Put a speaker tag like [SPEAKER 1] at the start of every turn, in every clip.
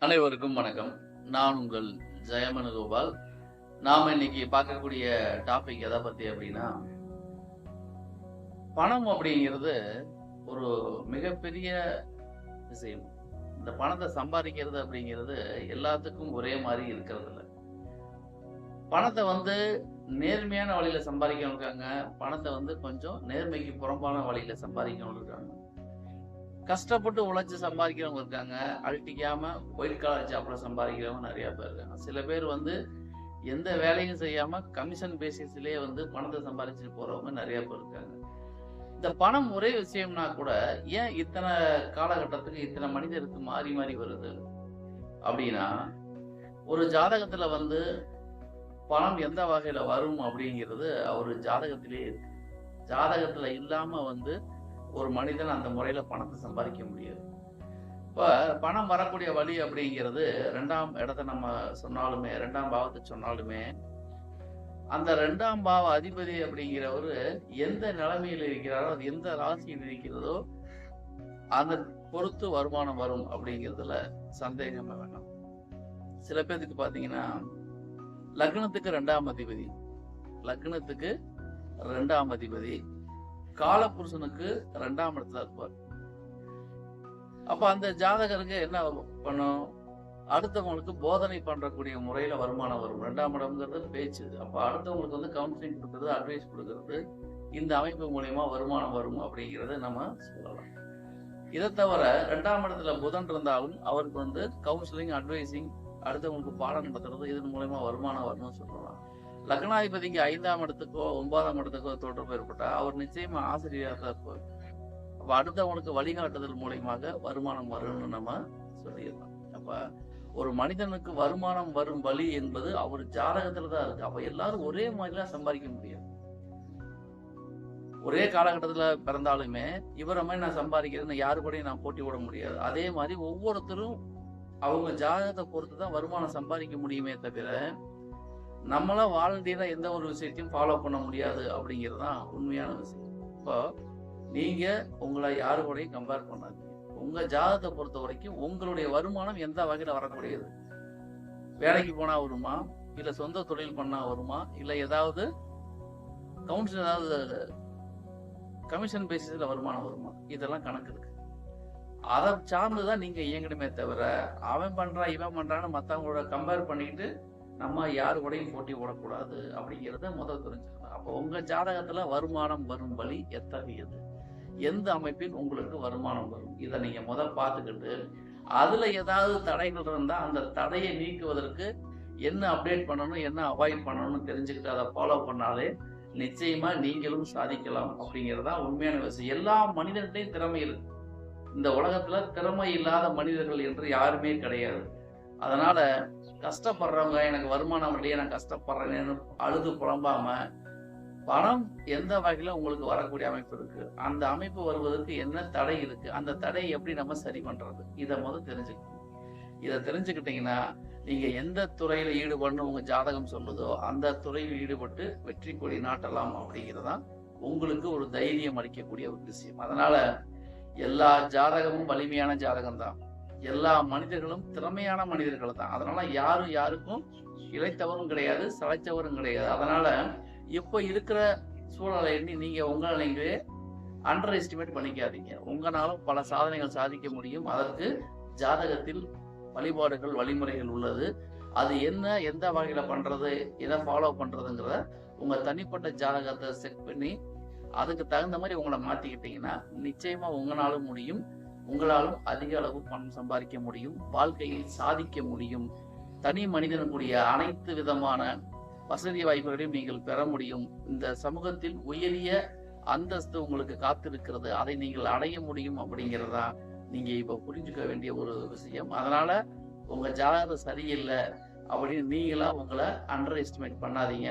[SPEAKER 1] அனைவருக்கும் வணக்கம். நான் உங்கள் ஜெயமனு கோபால். நாம இன்னைக்கு பார்க்கக்கூடிய டாபிக் எதை பத்தி அப்படின்னா பணம் அப்படிங்கிறது ஒரு மிகப்பெரிய விஷயம். இந்த பணத்தை சம்பாதிக்கிறது அப்படிங்கிறது எல்லாத்துக்கும் ஒரே மாதிரி இருக்கிறது இல்லை. பணத்தை வந்து நேர்மையான வழியில சம்பாதிக்கணும் இருக்காங்க. பணத்தை வந்து கொஞ்சம் நேர்மைக்கு புறம்பான வழியில சம்பாதிக்கணும் இருக்காங்க. கஷ்டப்பட்டு உழைச்சி சம்பாதிக்கிறவங்க இருக்காங்க. அழட்டிக்காம ஒயிட் கலர் ஜாப்ல சம்பாதிக்கிறவங்க நிறைய பேர் இருக்காங்க. சில பேர் வந்து எந்த வேலையும் செய்யாம கமிஷன் பேசிஸ்லயே வந்து பணத்தை சம்பாதிச்சுட்டு போறவங்க நிறைய பேர் இருக்காங்க. இந்த பணம் ஒரே விஷயம்னா கூட ஏன் இத்தனை காலகட்டத்துக்கு இத்தனை மனிதருக்கு மாறி மாறி வருது? அப்படின்னா ஒரு ஜாதகத்துல வந்து பணம் எந்த வகையில வரும் அப்படிங்கிறது அவர் ஜாதகத்திலே இருக்கு ஜாதகத்துல இல்லாம வந்து ஒரு மனிதன் அந்த முறையில் பணத்தை சம்பாதிக்க முடியாது. இப்போ பணம் வரக்கூடிய வழி அப்படிங்கிறது ரெண்டாம் இடத்த நம்ம சொன்னாலுமே ரெண்டாம் பாவத்தை சொன்னாலுமே அந்த ரெண்டாம் பாவ அதிபதி அப்படிங்கிறவர் எந்த நிலைமையில் இருக்கிறாரோ அது எந்த ராசியில் இருக்கிறதோ அந்த பொறுத்து வருமானம் வரும் அப்படிங்கிறதுல சந்தேகமே வேண்டாம். சில பேர்த்துக்கு பார்த்தீங்கன்னா லக்னத்துக்கு ரெண்டாம் அதிபதி லக்னத்துக்கு ரெண்டாம் அதிபதி காலபுருஷனுக்கு ரெண்டாம் இடத்துல இருப்பார். அப்ப அந்த ஜாதகருக்கு என்ன பண்ணும் அடுத்தவங்களுக்கு போதனை பண்றக்கூடிய முறையில வருமானம் வரும். ரெண்டாம் இடம்ங்கிறது பேச்சு. அப்ப அடுத்தவங்களுக்கு வந்து கவுன்சிலிங் கொடுக்கறது அட்வைஸ் கொடுக்கறது இந்த அமைப்பு மூலியமா வருமானம் வரும் அப்படிங்கறத நம்ம சொல்லலாம். இதை தவிர ரெண்டாம் இடத்துல புதன் இருந்தாலும் அவருக்கு வந்து கவுன்சிலிங் அட்வைசிங் அடுத்தவங்களுக்கு பாடம் நடத்துறது இதன் மூலயமா வருமானம் வரும்னு சொல்லலாம். லக்னாதிபதிக்கு ஐந்தாம் இடத்துக்கோ ஒன்பதாம் இடத்துக்கோ தொடர்பு ஏற்பட்டா அவர் நிச்சயமா ஆசிரியராக தான் இருப்பார் அப்ப அடுத்தவங்களுக்கு வழிகாட்டுதல் மூலியமாக வருமானம் வரும்னு நம்ம சொல்லிடலாம். அப்ப ஒரு மனிதனுக்கு வருமானம் வரும் வழி என்பது அவர் ஜாதகத்துல தான் இருக்கு. அப்ப எல்லாரும் ஒரே மாதிரிலாம் சம்பாதிக்க முடியாது ஒரே காலகட்டத்துல பிறந்தாலுமே இவரை மாதிரி நான் சம்பாதிக்கிறேன்னு யாரு கூடயும் நான் போட்டி விட முடியாது. அதே மாதிரி ஒவ்வொருத்தரும் அவங்க ஜாதகத்தை பொறுத்து தான் வருமானம் சம்பாதிக்க முடியுமே தவிர நம்மளா வாலண்டியரா எந்த ஒரு விஷயத்தையும் ஃபாலோ பண்ண முடியாது அப்படிங்கிறது தான் உண்மையான விஷயம். இப்போ நீங்கள் உங்களை யாரு கூடயும் கம்பேர் பண்ணாதீங்க. உங்கள் ஜாதகத்தை பொறுத்த வரைக்கும் உங்களுடைய வருமானம் எந்த வகையில் வரக்கூடியது? வேலைக்கு போனால் வருமா? இல்லை சொந்த தொழில் பண்ணால் வருமா? இல்லை ஏதாவது கவுன்சில் ஏதாவது கமிஷன் பேசிஸில் வருமானம் வருமா? இதெல்லாம் கணக்கு இருக்கு. அதை சார்ந்து தான் நீங்கள் இயங்கணுமே தவிர அவன் பண்ணுறான் இவன் பண்ணுறான்னு மற்றவங்களோட கம்பேர் பண்ணிக்கிட்டு நம்ம யார் கூடயும் போட்டி போடக்கூடாது அப்படிங்கிறத முதல் தெரிஞ்சுக்கணும். அப்போ உங்கள் ஜாதகத்தில் வருமானம் வரும் வழி எத்தகையது? எந்த அமைப்பில் உங்களுக்கு வருமானம் வரும்? இதை நீங்கள் முதல் பார்த்துக்கிட்டு அதில் ஏதாவது தடைகள் இருந்தால் அந்த தடையை நீக்குவதற்கு என்ன அப்டேட் பண்ணணும் என்ன அவாய்ட் பண்ணணும்னு தெரிஞ்சுக்கிட்டு அதை ஃபாலோ பண்ணாலே நிச்சயமாக நீங்களும் சாதிக்கலாம் அப்படிங்கிறதா உண்மையான விஷயம். எல்லா மனிதர்கிட்டையும் திறமை இருக்கு. இந்த உலகத்தில் திறமை இல்லாத மனிதர்கள் என்று யாருமே கிடையாது. அதனால் கஷ்டப்படுறவங்க எனக்கு வருமானம் இல்லையே நான் கஷ்டப்படுறேன்னு அழுது புலம்பாம பணம் எந்த வகையில உங்களுக்கு வரக்கூடிய அமைப்பு இருக்கு? அந்த அமைப்பு வருவதற்கு என்ன தடை இருக்கு? அந்த தடையை எப்படி நம்ம சரி பண்றது? இதை முதல் தெரிஞ்சுக்கணும். இதை தெரிஞ்சுக்கிட்டீங்கன்னா நீங்க எந்த துறையில ஈடுபடணும் உங்க ஜாதகம் சொல்லுதோ அந்த துறையில் ஈடுபட்டு வெற்றி கொடி நாட்டலாம் அப்படிங்கிறதான் உங்களுக்கு ஒரு தைரியம் அளிக்கக்கூடிய ஒரு விஷயம். அதனால எல்லா ஜாதகமும் வலிமையான ஜாதகம் தான் எல்லா மனிதர்களும் திறமையான மனிதர்கள் தான். அதனால யாரும் யாருக்கும் இழைத்தவரும் கிடையாது சளைத்தவரும் கிடையாது. அதனால இப்ப இருக்கிற சூழலை எண்ணி நீங்க உங்களை நீங்களே அண்டர் எஸ்டிமேட் பண்ணிக்காதீங்க. உங்களாலும் பல சாதனைகள் சாதிக்க முடியும். அதற்கு ஜாதகத்தில் வழிபாடுகள் வழிமுறைகள் உள்ளது. அது என்ன எந்த வகையில பண்றது எதை ஃபாலோ பண்றதுங்கிறத உங்க தனிப்பட்ட ஜாதகத்தை செக் பண்ணி அதுக்கு தகுந்த மாதிரி உங்களை மாத்திக்கிட்டீங்கன்னா நிச்சயமா உங்களாலும் முடியும். உங்களாலும் அதிக அளவு பணம் சம்பாதிக்க முடியும் வாழ்க்கையில் சாதிக்க முடியும். தனி மனிதனுக்குரிய அனைத்து விதமான வசதி வாய்ப்புகளையும் நீங்கள் பெற முடியும். இந்த சமூகத்தில் உயரிய அந்தஸ்து உங்களுக்கு காத்திருக்கிறது. அதை நீங்கள் அடைய முடியும் அப்படிங்கிறதா நீங்க இப்ப புரிஞ்சுக்க வேண்டிய ஒரு விஷயம். அதனால உங்க ஜாதகம் சரியில்லை அப்படின்னு நீங்களா உங்களை அண்டர் எஸ்டிமேட் பண்ணாதீங்க.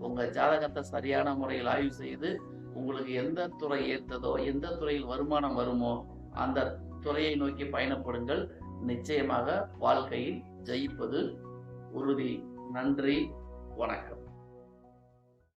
[SPEAKER 1] உங்க ஜாதகத்தை சரியான முறையில் ஆய்வு செய்து உங்களுக்கு எந்த துறை ஏற்றதோ எந்த துறையில் வருமானம் வருமோ அந்த துறையை நோக்கி பயணப்படுங்கள். நிச்சயமாக வாழ்க்கையில் ஜெயிப்பது உறுதி. நன்றி. வணக்கம்.